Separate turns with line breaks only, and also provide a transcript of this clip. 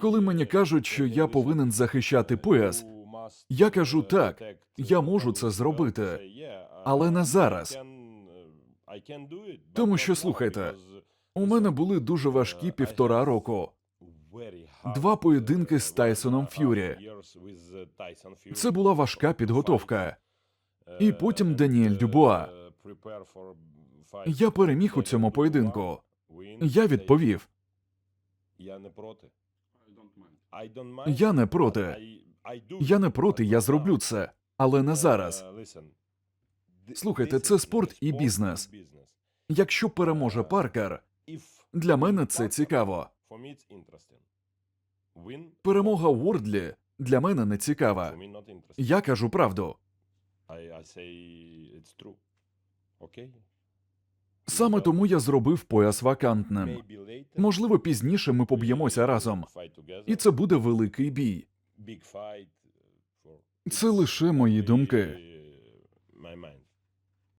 Коли мені кажуть, що я повинен захищати пояс, я кажу так, я можу це зробити, але не зараз. Тому що, слухайте, У мене були дуже важкі півтора року.
Два поєдинки з Тайсоном Ф'юрі.
Це була важка підготовка. І потім Даніель Дюбуа. Я переміг у цьому поєдинку. Я відповів:
Я не проти.
Я не проти. Я не проти, я зроблю це, але не зараз. Слухайте, це спорт і бізнес. Якщо переможе Паркер, для мене це цікаво. Перемога Уордлі для мене не цікава. Я кажу правду. Саме тому я зробив пояс вакантним. Можливо, пізніше ми поб'ємося разом, і це буде великий бій. Це лише мої думки.